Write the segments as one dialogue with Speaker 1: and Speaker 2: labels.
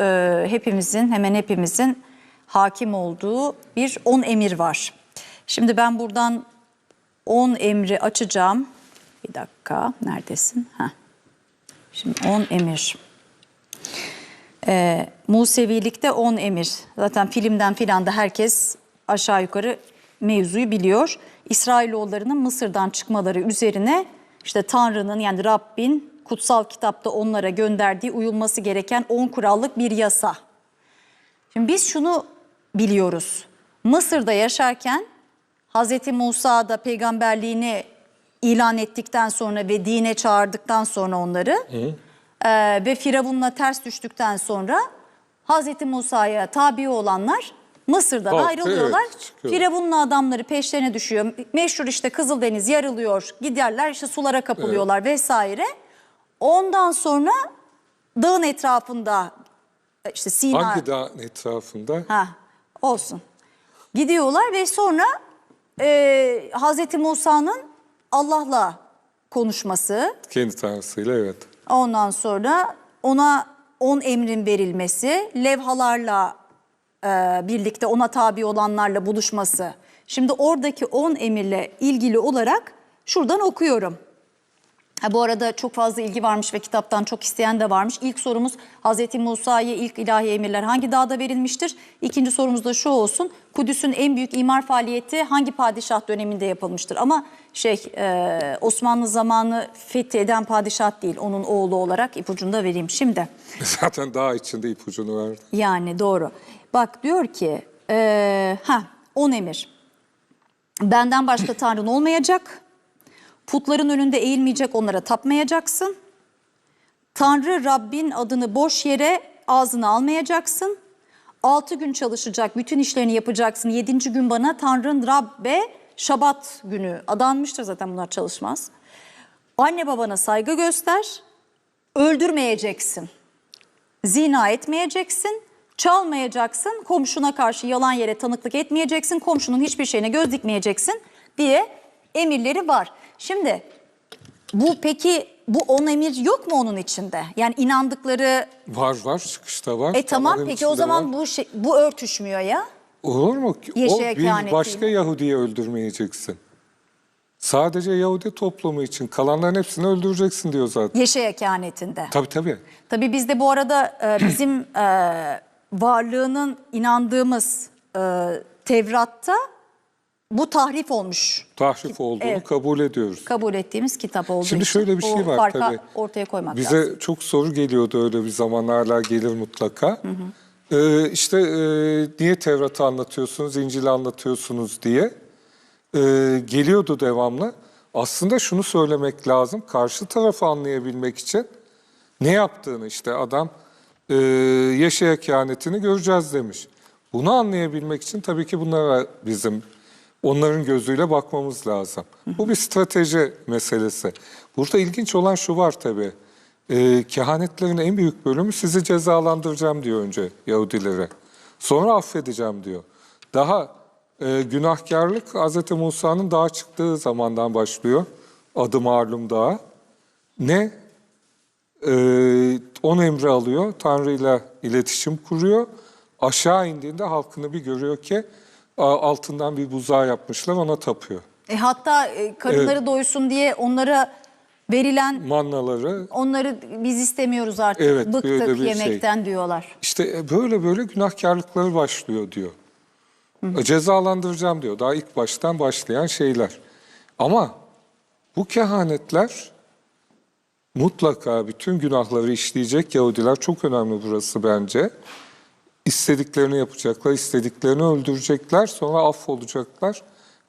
Speaker 1: e, hepimizin hemen hepimizin hakim olduğu bir 10 emir var. Şimdi ben buradan 10 emri açacağım. Bir dakika neredesin? Heh. Şimdi 10 emir. Ee, Musevilikte 10 emir. Zaten filmden filan da herkes aşağı yukarı mevzuyu biliyor. İsrailoğullarının Mısır'dan çıkmaları üzerine işte Tanrı'nın yani Rabbin kutsal kitapta onlara gönderdiği uyulması gereken 10 kurallık bir yasa. Şimdi biz şunu biliyoruz. Mısır'da yaşarken Hz. Musa da peygamberliğini ilan ettikten sonra ve dine çağırdıktan sonra onları e, ve Firavun'la ters düştükten sonra Hz. Musa'ya tabi olanlar Mısır'dan
Speaker 2: Kalktı,
Speaker 1: ayrılıyorlar.
Speaker 2: evet, çıkıyor.
Speaker 1: Firavun'la adamları peşlerine düşüyor. Meşhur işte Kızıldeniz yarılıyor. Giderler işte sulara kapılıyorlar vesaire. Ondan sonra dağın etrafında işte Sina
Speaker 2: Hangi dağın etrafında?
Speaker 1: Ha, olsun. Gidiyorlar ve sonra e, Hazreti Musa'nın Allah'la konuşması,
Speaker 2: Kendi tanrısıyla evet.
Speaker 1: ondan sonra ona on emrin verilmesi, levhalarla e, birlikte ona tabi olanlarla buluşması. Şimdi oradaki on emirle ilgili olarak şuradan okuyorum. Ha, bu arada çok fazla ilgi varmış ve kitaptan çok isteyen de varmış. İlk sorumuz Hz. Musa'ya ilk ilahi emirler hangi dağda verilmiştir? İkinci sorumuz da şu olsun. Kudüs'ün en büyük imar faaliyeti hangi padişah döneminde yapılmıştır? Ama şey e, Osmanlı zamanı fetheden padişah değil onun oğlu olarak ipucunu da vereyim şimdi.
Speaker 2: Zaten dağ içinde ipucunu verdi.
Speaker 1: Yani doğru. Bak diyor ki e, ha on emir. Benden başka tanrın olmayacak. Putların önünde eğilmeyecek onlara tapmayacaksın. Tanrı Rabbin adını boş yere ağzına almayacaksın. Altı gün çalışacak, bütün işlerini yapacaksın. Yedinci gün bana Tanrın Rabbe Şabat günü adanmıştır zaten bunlar çalışmaz. Anne babana saygı göster, öldürmeyeceksin. Zina etmeyeceksin, çalmayacaksın, komşuna karşı yalan yere tanıklık etmeyeceksin, komşunun hiçbir şeyine göz dikmeyeceksin diye emirleri var. Şimdi bu peki bu on emir yok mu onun içinde? Yani inandıkları
Speaker 2: Var var çıkışta var.
Speaker 1: e tamam peki o zaman
Speaker 2: var.
Speaker 1: bu şey, bu örtüşmüyor ya.
Speaker 2: Olur mu? ki? O bir başka Yahudi'yi öldürmeyeceksin. Sadece Yahudi toplumu için kalanların hepsini öldüreceksin diyor zaten.
Speaker 1: Yeşaya kehanetinde.
Speaker 2: Tabii tabii.
Speaker 1: Tabii biz de bu arada e, bizim e, varlığının inandığımız e, Tevrat'ta bu tahrif olmuş.
Speaker 2: Tahrif olduğunu
Speaker 1: Evet.
Speaker 2: kabul ediyoruz.
Speaker 1: Kabul ettiğimiz kitap olduğu
Speaker 2: Şimdi
Speaker 1: için
Speaker 2: şöyle bir şey var tabii.
Speaker 1: ortaya koymak
Speaker 2: Bize
Speaker 1: lazım.
Speaker 2: çok soru geliyordu öyle bir zaman hala gelir mutlaka. Ee, işte e, niye Tevrat'ı anlatıyorsunuz, İncil'i anlatıyorsunuz diye Ee, geliyordu devamlı. Aslında şunu söylemek lazım, karşı tarafı anlayabilmek için ne yaptığını işte adam e, yaşaya kehanetini göreceğiz demiş. Bunu anlayabilmek için tabii ki bunlara bizim onların gözüyle bakmamız lazım. Bu bir strateji meselesi. Burada ilginç olan şu var tabii. E, kehanetlerin en büyük bölümü sizi cezalandıracağım diyor önce Yahudilere. Sonra affedeceğim diyor. Daha e, günahkarlık Hz. Musa'nın dağa çıktığı zamandan başlıyor. Adı malum dağa. Ne? Ee, on emri alıyor, Tanrı'yla iletişim kuruyor. Aşağı indiğinde halkını bir görüyor ki altından bir buzağı yapmışlar, ona tapıyor.
Speaker 1: E, hatta e, karınları doysun diye onlara verilen
Speaker 2: Mannaları
Speaker 1: onları biz istemiyoruz artık.
Speaker 2: Evet,
Speaker 1: Bıktık
Speaker 2: şey.
Speaker 1: yemekten diyorlar.
Speaker 2: işte e, böyle böyle günahkarlıkları başlıyor diyor. E, Cezalandıracağım diyor. Daha ilk baştan başlayan şeyler. Ama bu kehanetler mutlaka bütün günahları işleyecek Yahudiler. Çok önemli burası bence. İstediklerini yapacaklar, istediklerini öldürecekler, sonra affolacaklar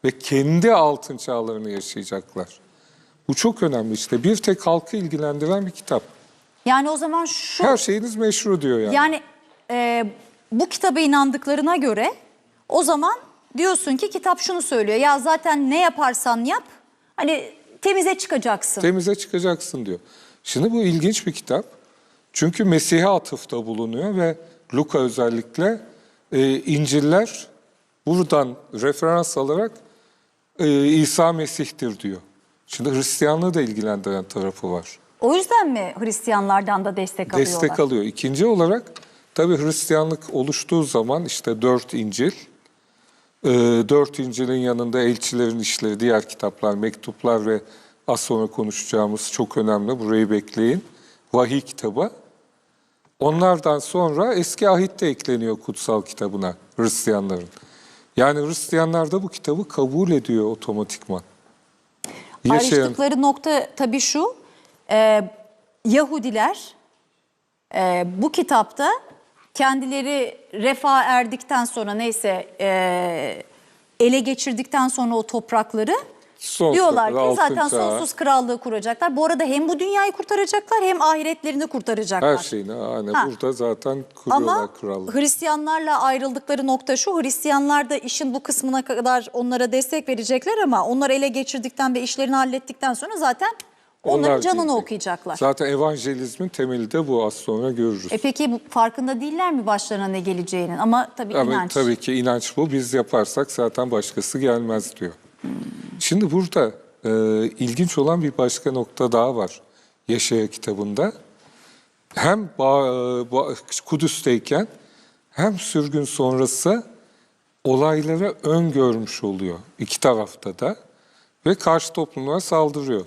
Speaker 2: ve kendi altın çağlarını yaşayacaklar. Bu çok önemli işte. Bir tek halkı ilgilendiren bir kitap.
Speaker 1: Yani o zaman şu
Speaker 2: Her şeyiniz meşru diyor yani.
Speaker 1: Yani e, bu kitaba inandıklarına göre o zaman diyorsun ki kitap şunu söylüyor. Ya zaten ne yaparsan yap hani temize çıkacaksın.
Speaker 2: Temize çıkacaksın diyor. Şimdi bu ilginç bir kitap. Çünkü Mesih'e atıfta bulunuyor ve Luka özellikle e, İncil'ler buradan referans alarak e, İsa Mesih'tir diyor. Şimdi Hristiyanlığı da ilgilendiren tarafı var.
Speaker 1: o yüzden mi Hristiyanlardan da destek alıyorlar?
Speaker 2: Destek alıyor. İkinci olarak Tabii Hristiyanlık oluştuğu zaman işte dört İncil, e, dört İncil'in yanında elçilerin işleri, diğer kitaplar, mektuplar ve az sonra konuşacağımız çok önemli, burayı bekleyin, vahiy kitabı. Onlardan sonra eski ahit de ekleniyor kutsal kitabına Hristiyanların. Yani Hristiyanlar da bu kitabı kabul ediyor otomatikman. Yaşayan,
Speaker 1: Ayrıştıkları nokta tabii şu, e, Yahudiler e, bu kitapta kendileri refah erdikten sonra neyse e, ele geçirdikten sonra o toprakları
Speaker 2: Sonsuz,
Speaker 1: diyorlar ki zaten
Speaker 2: çağı.
Speaker 1: sonsuz krallığı kuracaklar. Bu arada hem bu dünyayı kurtaracaklar hem ahiretlerini kurtaracaklar.
Speaker 2: her şeyini yani
Speaker 1: Ha.
Speaker 2: burada zaten kuruyorlar
Speaker 1: Ama
Speaker 2: krallığı.
Speaker 1: Hristiyanlarla ayrıldıkları nokta şu, Hristiyanlar da işin bu kısmına kadar onlara destek verecekler ama onlar ele geçirdikten ve işlerini hallettikten sonra zaten onların
Speaker 2: Onlar
Speaker 1: canını
Speaker 2: diyecek.
Speaker 1: okuyacaklar.
Speaker 2: Zaten evangelizmin temeli de bu az sonra görürüz.
Speaker 1: E peki bu farkında değiller mi başlarına ne geleceğinin? Ama tabii
Speaker 2: Ama
Speaker 1: inanç.
Speaker 2: tabii ki inanç bu. Biz yaparsak zaten başkası gelmez diyor. Şimdi burada e, ilginç olan bir başka nokta daha var Yaşaya kitabında. Hem Kudüs'teyken hem sürgün sonrası olaylara öngörmüş oluyor iki tarafta da ve karşı toplumlara saldırıyor.